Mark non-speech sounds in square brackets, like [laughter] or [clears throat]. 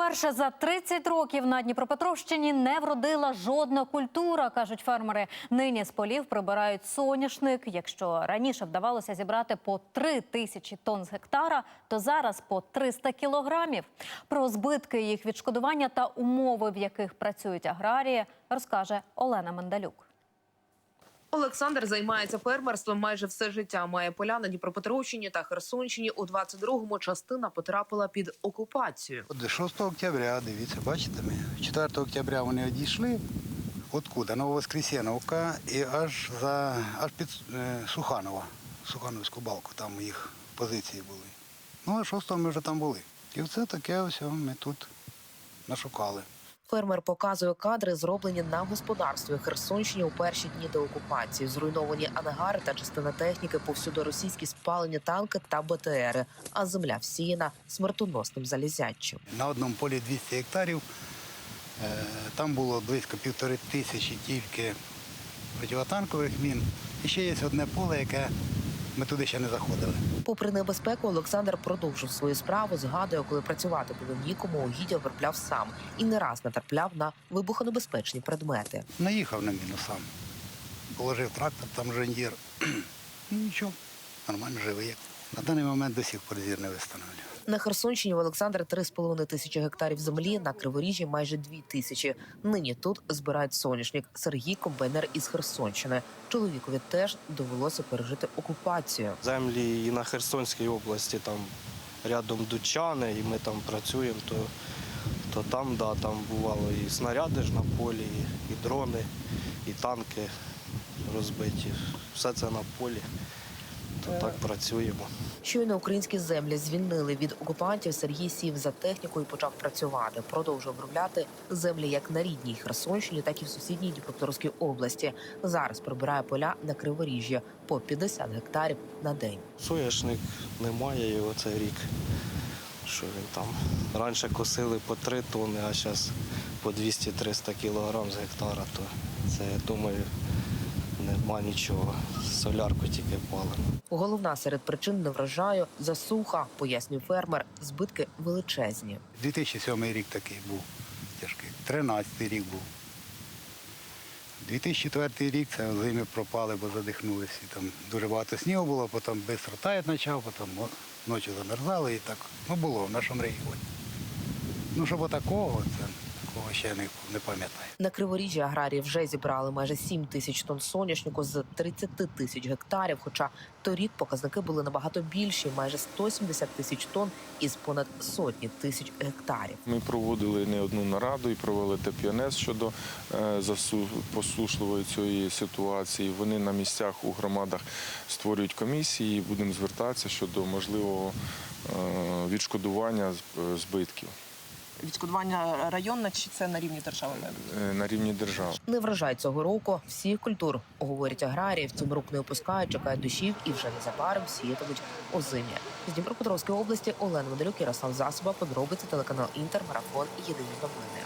Вперше за 30 років на Дніпропетровщині не вродила жодна культура, кажуть фермери. Нині з полів прибирають соняшник. Якщо раніше вдавалося зібрати по 3 тисячі тонн з гектара, то зараз по 300 кілограмів. Про збитки їх відшкодування та умови, в яких працюють аграрії, розкаже Олена Мендалюк. Олександр займається фермерством майже все життя. Має поля на Дніпропетровщині та Херсонщині. У 22-му частина потрапила під окупацію. От 6 октября, дивіться, бачите ми. 4 октября вони одійшли. Откуда? Нововоскресеновка і аж за аж під е, Суханова, Сухановську балку, там їх позиції були. Ну, а 6 ми вже там були. І все таке ось ми тут нашукали. Фермер показує кадри, зроблені на господарстві Херсонщині у перші дні деокупації. Зруйновані ангари та частина техніки, повсюди російські спалені танки та БТРи. А земля всіяна смертоносним залізячим. На одному полі 200 гектарів. Е, Там було близько півтори тисячі тільки противотанкових мін. І ще є одне поле, яке ми туди ще не заходили. Попри небезпеку, Олександр продовжив свою справу. Згадує, коли працювати було нікому, угіддя обробляв сам і не раз натрапляв на вибухонебезпечні предмети. Наїхав на міну сам. Положив трактор, там жондір. Ну, [clears throat] Нічого, нормально живий. На даний момент до сих пор зір не встановлює. На Херсонщині в Олександра 3,5 тисячі гектарів землі, на Криворіжжі майже 2 тисячі. Нині тут збирають соняшник. Сергій комбайнер із Херсонщини. Чоловікові теж довелося пережити окупацію. землі і на Херсонській області, там рядом Дучани, і ми там працюємо, то, то там, да, там бувало і снаряди ж на полі, і, дрони, і танки розбиті. Все це на полі. То так працюємо. Щойно українські землі звільнили від окупантів. Сергій сів за техніку і почав працювати. Продовжує обробляти землі як на рідній Херсонщині, так і в сусідній Дніпропетровській області. Зараз прибирає поля на Криворіжжі по 50 гектарів на день. Соняшник немає його цей рік. Що він там? Раніше косили по 3 тонни, а зараз по 200-300 кілограм з гектара, то це, я думаю, нема нічого. Солярку тільки палимо. Головна серед причин неврожаю засуха, пояснює фермер. Збитки величезні. 2007 рік такий був тяжкий. 13 рік був. 2004 рік це зими пропали, бо задихнулися. Там дуже багато снігу було, потім швидко таять почав, потім ночі замерзали і так. Ну було в нашому регіоні. Ну, щоб отакого, це такого ще не, не пам'ятаю. На Криворіжжі аграрії вже зібрали майже 7 тисяч тонн соняшнику з 30 тисяч гектарів. Хоча торік показники були набагато більші, майже 170 тисяч тонн із понад сотні тисяч гектарів. Ми проводили не одну нараду і провели ТПНС щодо е, засу- посушливої цієї ситуації. Вони на місцях у громадах створюють комісії. і Будемо звертатися щодо можливого е, відшкодування збитків Відшкодування районне чи це на рівні держави? е, на рівні держави. Не врожай цього року всіх культур, говорять аграрії, втім рук не опускають, чекають душів і вже незабаром сіятимуть озимі. З Дніпропетровської області Олена Медалюк, Ярослав Засоба, подробиці телеканал Інтер, Марафон, Єдині новини.